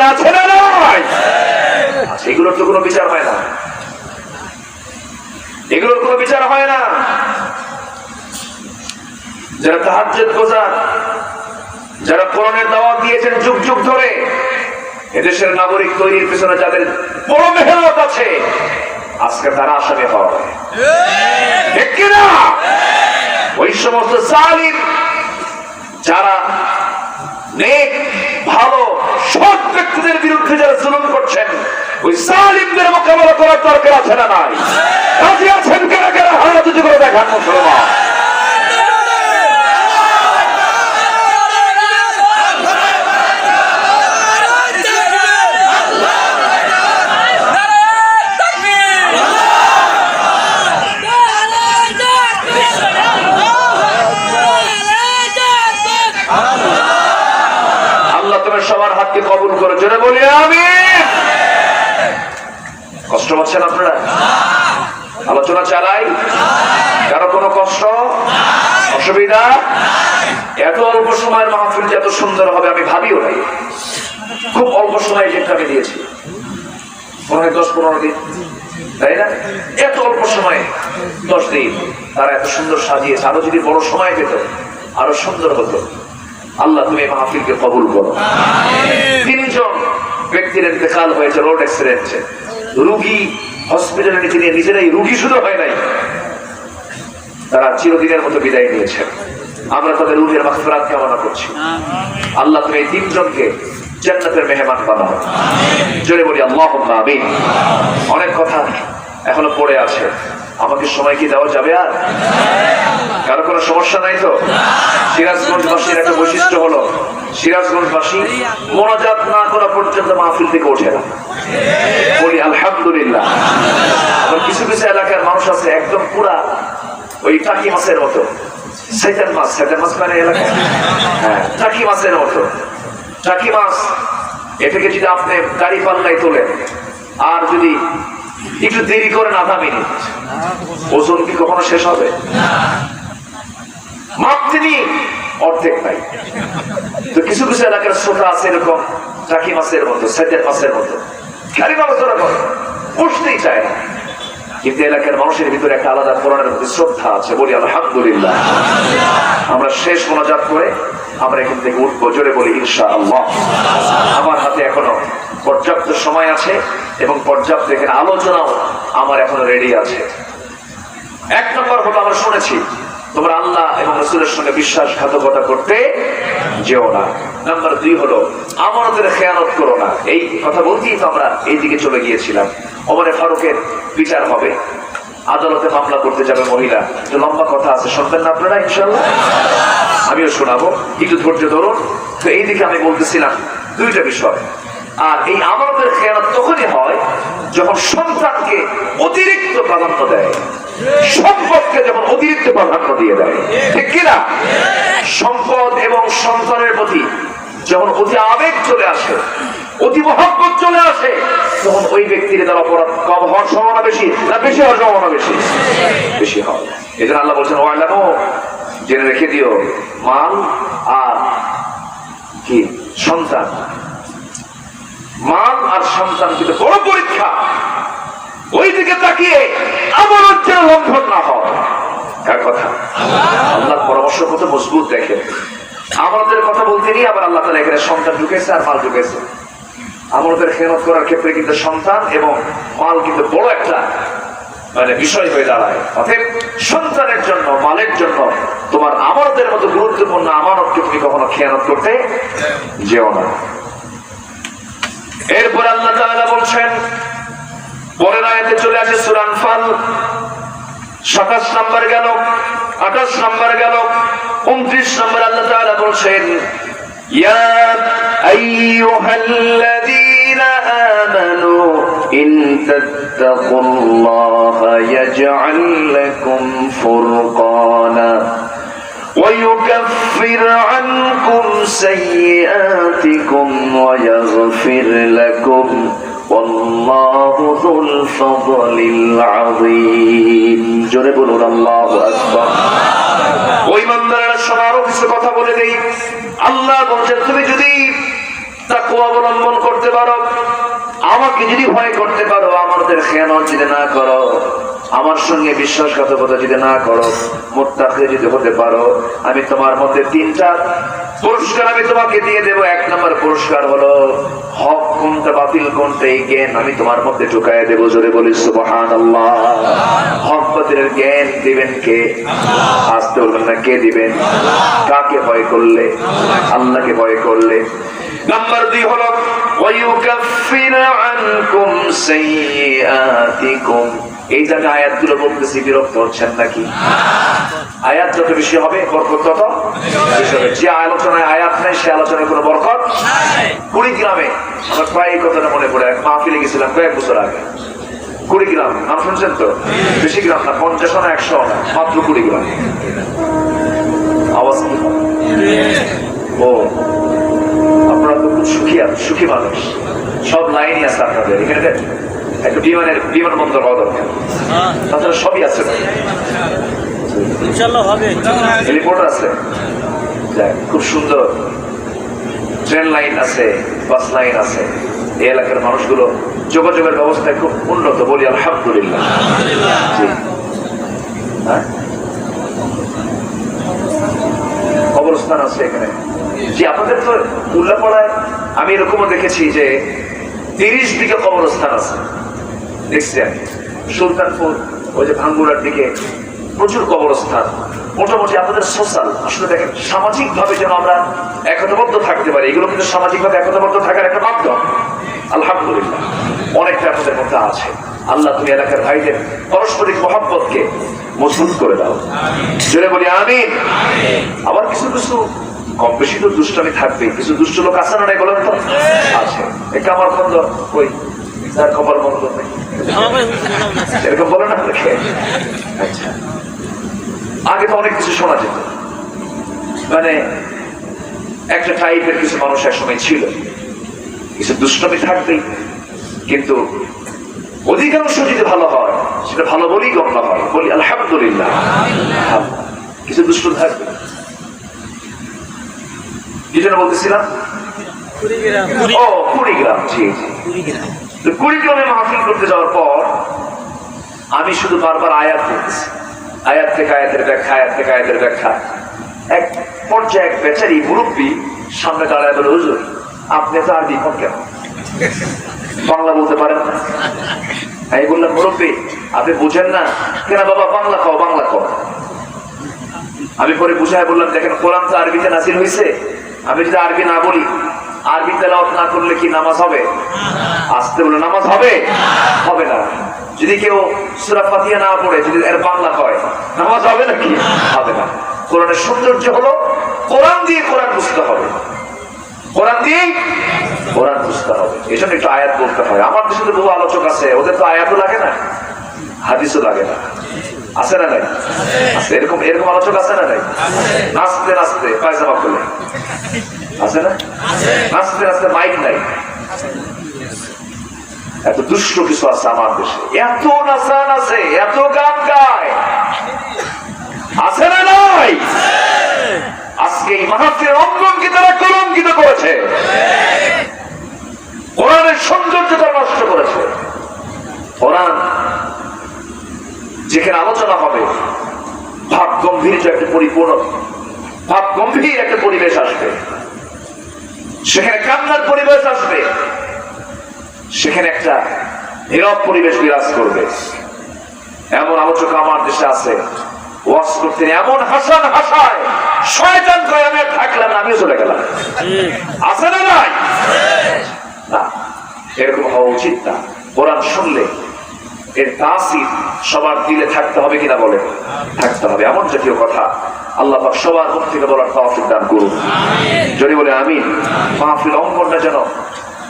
সামনে আছে না নয় এগুলোর তো কোনো বিচার হয় না। এগুলোর কোনো বিচার হয় না। যারা তাহাজ্জুদ গোজার, যারা কোরআনের দাওয়াত দিয়েছেন যুগ যুগ ধরে, এদেশের নাগরিক তৈরির পিছনে যাদের বড় মেহনত আছে, আজকে তারা আসামি ঠিক কিনা ওই সমস্ত জালিম, যারা নেক সৎ ব্যক্তিদের বিরুদ্ধে যারা জুলুম করছেন ওই জালিমদের মোকাবেলা করার দরকার আছে না নাই রাজি আছেন কেনা কেনা হাত যদি করে দেখান মুসলমান আল্লাহ তোমার সবার হাতকে কবুল করে জোরে বলি কষ্ট পাচ্ছেন আপনারা? আলোচনা চালাই। কারও কোনো কষ্ট? অসুবিধা? এত অল্প সময়ের মাহফিল যে এত সুন্দর হবে, আমি ভাবিও নাই। খুব অল্প সময় আমি দিয়েছি। মনে হয় দশ পনেরো দিন। তাই না? এত অল্প সময়ে দশ দিন। তারা এত সুন্দর সাজিয়েছে। আরও যদি বড় সময় পেত, আরও সুন্দর হতো। আল্লাহ তুমি মাহফিলকে কবুল করো। ব্যক্তির ইন্তেকাল হয়েছে রোড অ্যাক্সিডেন্টে রুগী হসপিটালে নিচে নিয়ে নিজেরাই রুগী শুধু হয় নাই। তারা চিরদিনের মতো বিদায় নিয়েছেন। আমরা তাদের রুহের মাহফিরাত কামনা করছি। আল্লাহ তুমি এই তিনজনকে জান্নাতের মেহমান বানাও। জোরে বলি আল্লাহ আমিন। অনেক কথা এখনও পড়ে আছে। আমাকে সময় কি দেওয়া যাবে আর? কারও কোনো সমস্যা নাই তো? সিরাজগঞ্জবাসীর একটা বৈশিষ্ট্য হলো, সিরাজগঞ্জবাসী মোনাজাত না করা পর্যন্ত মাহফিল থেকে ওঠে না। বলি, আলহামদুলিল্লাহ। আবার কিছু কিছু এলাকার মানুষ আছে, একদম পুরা ওই টাকি মাছের মতো। সেতেন মাছ সেতেন মাছ মানে এলাকায় হ্যাঁ টাকি মাছের মতো। টাকি মাছ এ থেকে যদি আপনি গাড়ি পাল্লাই তোলেন, আর যদি একটু দেরি করেন আধা মিনিট ওজন কি কখনো শেষ হবে? মাপ তিনি অর্ধেক নাই তো কিছু কিছু এলাকার শ্রোতা আছে এরকম টাকি মাছের মতো সেতের মাছের মতো। গাড়ি আলোচনা করে বসতেই চায় না। কিন্তু এলাকার মানুষের ভিতরে একটা আলাদা কোরআনের প্রতি শ্রদ্ধা আছে, বলি আলহামদুলিল্লাহ। আমরা শেষ মোনাজাত করে আমরা এখান থেকে উঠবো, জোরে বলি ইনশা আল্লাহ আমার হাতে এখনও পর্যাপ্ত সময় আছে। এবং পর্যাপ্ত এখানে আলোচনাও আমার এখনও রেডি আছে। এক নম্বর হলো আমরা শুনেছি, তোমরা আল্লাহ এবং রসুলের সঙ্গে বিশ্বাসঘাতকতা করতে যেও না। নাম্বার দুই হলো, আমানতের খেয়ানত করো না। এই কথা বলতেই তো আমরা এই দিকে চলে গিয়েছিলাম। অমরে ফারুকের বিচার হবে। আদালতে মামলা করতে যাবে মহিলা। লম্বা কথা আছে, শুনবেন না আপনারা ইনশাল্লাহ আমিও শোনাবো, একটু ধৈর্য ধরুন। তো এই দিকে আমি বলতেছিলাম দুইটা বিষয়। আর এই আমাদের খেয়ানত তখনই হয় যখন সন্তানকে অতিরিক্ত প্রাধান্য দেয়, সম্পদকে যখন অতিরিক্ত প্রাধান্য দিয়ে দেয়, ঠিক কিনা? সম্পদ এবং সন্তানের প্রতি যখন অতি আবেগ চলে আসে, অতি মহব্বত চলে আসে, তখন ওই ব্যক্তির দ্বারা অপরাধ কম হওয়ার সম্ভাবনা বেশি না বেশি হওয়ার সম্ভাবনা বেশি? বেশি হয়। জন্য আল্লাহ বলছেন ওয়াইলানো জেনে রেখে দিও, মাল আর কি? সন্তান। মাল আর সন্তান কিন্তু বড় পরীক্ষা। ওই দিকে তাকিয়ে আমার যেন লঙ্ঘন না হয়। কার কথা, আল্লাহর পরামর্শ মজবুত দেখে কথা বলতে এখানে সন্তান ঢুকেছে আর মাল ঢুকেছে। খেয়ানত করার ক্ষেত্রে কিন্তু সন্তান এবং মাল কিন্তু বড় একটা মানে বিষয় হয়ে দাঁড়ায়। অতএব সন্তানের জন্য, মালের জন্য তোমার আমানতের মতো গুরুত্বপূর্ণ আমানতকে তুমি কখনো খেয়ানত করতে যেও না। এরপর আল্লাহ বলছেন, পরের আয়াতে চলে আসে সুরান ফাল সাতাশ নম্বর গেল, আঠাশ নম্বর গেল, উনত্রিশ নম্বর আল্লাহ তাআলা বলছেন, ইয়া ইন ويكفر عنكم سيئاتكم ويغفر لكم والله ذو الفضل العظيم জোরে বলুন আল্লাহু আকবার ওই মন্দিরের শোনারও কিছু কথা বলে দেই আল্লাহ বলছেন তুমি যদি তাকে অবলম্বন করতে পারো আমাকে যদি ভয় করতে পারো আমাদের খেয়ানত যদি না করো আমার সঙ্গে বিশ্বাসঘাতকতা যদি না করো মোত্তাকে যদি হতে পারো আমি তোমার মধ্যে তিনটা পুরস্কার আমি তোমাকে দিয়ে দেব এক নম্বর পুরস্কার হলো হক কোনটা বাতিল কোনটা এই জ্ঞান আমি তোমার মধ্যে ঢুকাই দেবো জোরে বলি সুবহান আল্লাহ হক বাতিলের জ্ঞান দিবেন কে আসতে বলবেন না কে দিবেন কাকে ভয় করলে আল্লাহকে ভয় করলে নাম্বার দুই হলো ويكفر عنكم سيئاتكم এই জায়গা আয়াতগুলো বলতেছি, বিরক্ত হচ্ছেন নাকি? আয়াত যত বেশি হবে, বরকত তত। যে আলোচনায় আয়াত নেই, সে আলোচনায় কোনো বরকত কুড়িগ্রামে আমার প্রায় এই কথাটা মনে পড়ে, এক মাহফিলে গেছিলাম কয়েক বছর আগে। কুড়িগ্রাম নাম শুনছেন তো? বেশি গ্রাম না, পঞ্চাশ না একশো না, মাত্র কুড়িগ্রাম আওয়াজ কি? ও, আপনারা তো খুব সুখী সুখী মানুষ। সব লাইনই আছে আপনাদের, এখানে একটা বিমানের বিমানবন্দর হওয়া দরকার। তাছাড়া সবই আছে। হেলিপোর্ট আছে। খুব সুন্দর। ট্রেন লাইন আছে বাস লাইন আছে। এই এলাকার মানুষগুলো যোগাযোগের ব্যবস্থায় খুব উন্নত বলি আলহামদুলিল্লাহ। হ্যাঁ? কবরস্থান আছে এখানে। জি আপনাদের তো উল্লাপাড়ায় আমি এরকমও দেখেছি যে তিরিশ দিকে কবরস্থান আছে। দেখছেন সুলতানপুর ওই যে ভাঙ্গুড়ার দিকে প্রচুর কবরস্থান। মোটামুটি আপনাদের সোশ্যাল আসলে দেখেন সামাজিক ভাবে যেন আমরা একতাবদ্ধ থাকতে পারি, এগুলো কিন্তু সামাজিক ভাবে একতাবদ্ধ থাকার একটা মাধ্যম। আলহামদুলিল্লাহ, অনেকটা আপনাদের মধ্যে আছে। আল্লাহ তুমি এলাকার ভাইদের পারস্পরিক মহাব্বতকে মজবুত করে দাও। জোরে বলি আমি আবার কিছু কিছু, কম বেশি তো দুষ্টামি থাকবে, কিছু দুষ্ট লোক আছে না বলেন তো? আছে। এটা আমার খন্দ ওই, যার কপাল মন্দ নেই। এরকম বলে না আচ্ছা। আগে তো অনেক কিছু শোনা যেত। মানে একটা টাইপের কিছু মানুষ ছিল। কিছু দুষ্টমি থাকবেই কিন্তু অধিকাংশ যদি ভালো হয় সেটা ভালো বলেই গণ্য হয়। বলি আলহামদুলিল্লাহ। হ্যাঁ, কিছু দুষ্ট থাকবে। জন্য বলতেছিলাম? ও কুড়িগ্রাম কুড়িগ্রাম। তো কুড়িগ্রামে মাহফিল করতে যাওয়ার পর আমি শুধু বারবার আয়াত পড়তেছি আয়াত থেকে আয়াতের ব্যাখ্যা, আয়াত থেকে আয়াতের ব্যাখ্যা। এক পর্যায়ে এক বেচারি মুরব্বী সামনে দাঁড়ায় বলে, হুজুর, আপনি তো আর বিপদ কেন? বাংলা বলতে পারেন আমি বললাম, মুরব্বী, আপনি বুঝেন না? কেন বাবা, বাংলা খাও বাংলা খাও আমি পরে বুঝায় বললাম, দেখেন, কোরআন তো আরবিতে নাসিল হয়েছে আমি যদি আরবি না বলি, আরবি তেলাওয়াত না করলে কি নামাজ হবে? আসতে বলে নামাজ হবে? হবে না। যদি কেউ সুরা ফাতিহা না পড়ে, যদি এর বাংলা হয়, নামাজ হবে নাকি? হবে না। কোরআনের সৌন্দর্য হলো কোরআন দিয়ে কোরআন বুঝতে হবে। কোরআন দিয়ে কোরআন বুঝতে হবে। এই জন্য একটু আয়াত বলতে হয়। আমার দেশে তো বহু আলোচক আছে, ওদের তো আয়াতও লাগে না, হাদিসও লাগে না। আছে না নাই? আছে। এরকম এরকম আলোচক আছে না নাই? নাচতে নাচতে, পায়জামা খুলে। আছে না? নাচতে নাচতে মাইক নাই। এত দুষ্ট কিছু আছে আমার দেশে। এত নাচান আছে, এত গান গায়। আছে না নাই? আজকে এই মাহাত্মের অঙ্গনকে তারা কলঙ্কিত করেছে। কোরআনের সৌন্দর্যতা নষ্ট করেছে। কোরআন যেখানে আলোচনা হবে, ভাব গম্ভীর একটা পরিপূর্ণ ভাব গম্ভীর একটা পরিবেশ আসবে। সেখানে কান্নার পরিবেশ আসবে। সেখানে একটা নীরব পরিবেশ বিরাজ করবে। এমন আলোচক আমার দেশে আছে। ওয়াজ করতে এমন হাসান হাসায় শয়তান কয়, আমি থাকলাম আমিও চলে গেলাম। আছে না নাই? না, এরকম হওয়া উচিত না। কোরআন শুনলে এর তাসির সবার দিলে থাকতে হবে কিনা বলে থাকতে হবে। এমন জাতীয় কথা আল্লাহ সবার মুখ থেকে বলার তৌফিক দান করুন। যদি বলে আমিন, মাহফিল অঙ্গনটা যেন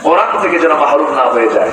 কোরআন থেকে যেন মাহরুম না হয়ে যায়।